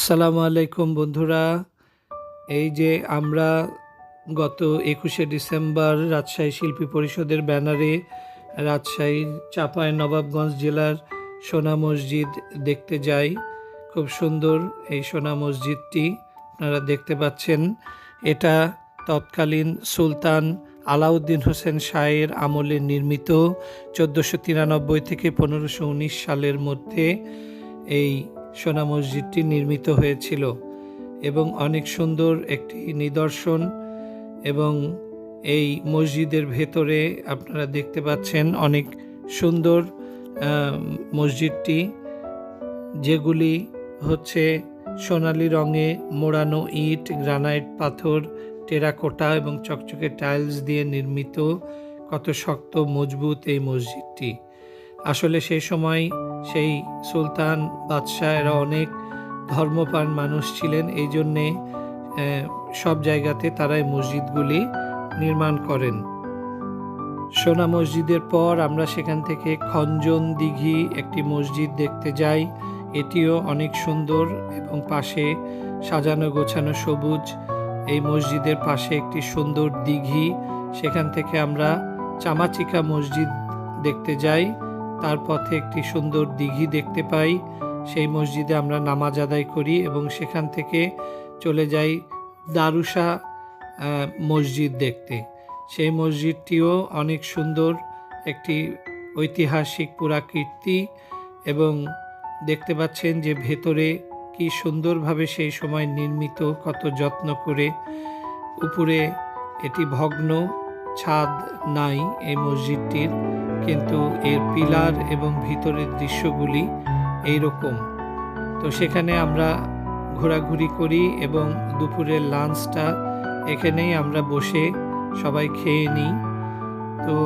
আসসালামু আলাইকুম বন্ধুরা। এই যে আমরা গত একুশে ডিসেম্বর রাজশাহী শিল্পী পরিষদের ব্যানারে রাজশাহীর চাঁপাই নবাবগঞ্জ জেলার সোনা মসজিদ দেখতে যাই। খুব সুন্দর এই সোনা মসজিদটি, আপনারা দেখতে পাচ্ছেন। এটা তৎকালীন সুলতান আলাউদ্দিন হোসেন শাহের আমলে নির্মিত, চোদ্দোশো তিরানব্বই থেকে পনেরোশো উনিশ সালের মধ্যে এই সোনা মসজিদটি নির্মিত হয়েছিল এবং অনেক সুন্দর একটি নিদর্শন এবং এই মসজিদের ভেতরে আপনারা দেখতে পাচ্ছেন অনেক সুন্দর মসজিদটি যেগুলি হচ্ছে সোনালি রঙে মোড়ানো ইট, গ্রানাইট, পাথর, টেরাকোটা এবং চকচকে টাইলস দিয়ে নির্মিত। কত শক্ত, মজবুত এই মসজিদটি। আসলে সেই সময় সেই সুলতান বাদশাহ, এরা অনেক ধর্মপ্রাণ মানুষ ছিলেন। এই জন্যে সব জায়গাতে তারা এই মসজিদগুলি নির্মাণ করেন। সোনা মসজিদের পর আমরা সেখান থেকে খঞ্জন দিঘি একটি মসজিদ দেখতে যাই। এটিও অনেক সুন্দর এবং পাশে সাজানো গোছানো সবুজ। এই মসজিদের পাশে একটি সুন্দর দিঘি। সেখান থেকে আমরা চামাচিকা মসজিদ দেখতে যাই। তার পথে একটি সুন্দর দিঘি দেখতে পাই। সেই মসজিদে আমরা নামাজ আদায় করি এবং সেখান থেকে চলে যাই দারুসা মসজিদ দেখতে। সেই মসজিদটিও অনেক সুন্দর, একটি ঐতিহাসিক পুরাকীর্তি এবং দেখতে পাচ্ছেন যে ভেতরে কি সুন্দরভাবে সেই সময় নির্মিত, কত যত্ন করে। উপরে এটি ভগ্ন, ছাদ নাই এই মসজিদটির। কিন্তু এর পিলার এবং ভিতরের দৃশ্যগুলি এই রকম তো সেখানে আমরা ঘোরাঘুরি করি এবং দুপুরের লাঞ্চটা এখানেই আমরা বসে সবাই খেয়ে নিই। তো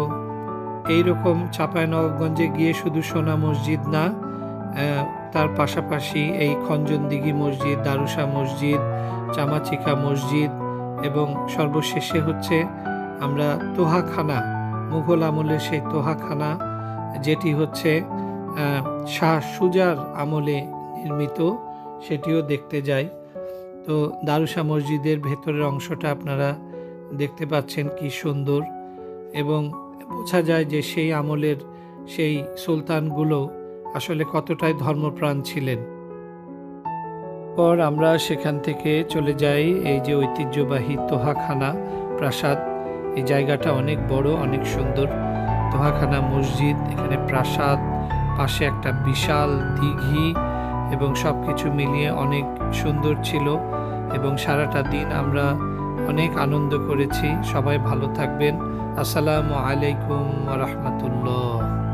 এই রকম চাঁপাইনবাবগঞ্জে গিয়ে শুধু সোনা মসজিদ না তার পাশাপাশি এই খঞ্জনদিঘি মসজিদ, দারুসা মসজিদ, চামাচিকা মসজিদ এবং সর্বশেষে হচ্ছে আমরা তোহাখানা মুঘল আমলের সেই তোহাখানা, যেটি হচ্ছে শাহ সুজার আমলে নির্মিত, সেটিও দেখতে যাই। তো দারুসা মসজিদের ভেতরের অংশটা আপনারা দেখতে পাচ্ছেন কি সুন্দর এবং বোঝা যায় যে সেই আমলের সেই সুলতানগুলো আসলে কতটাই ধর্মপ্রাণ ছিলেন। পর আমরা সেখান থেকে চলে যাই এই যে ঐতিহ্যবাহী তোহাখানা, প্রাসাদ। এই জায়গাটা অনেক বড়, অনেক সুন্দর। তোহাখানা মসজিদ, এখানে প্রাসাদ, পাশে একটা বিশাল দিঘি এবং সব কিছু মিলিয়ে অনেক সুন্দর ছিল এবং সারাটা দিন আমরা অনেক আনন্দ করেছি। সবাই ভালো থাকবেন। আসসালামু আলাইকুম রহমতুল্লাহ।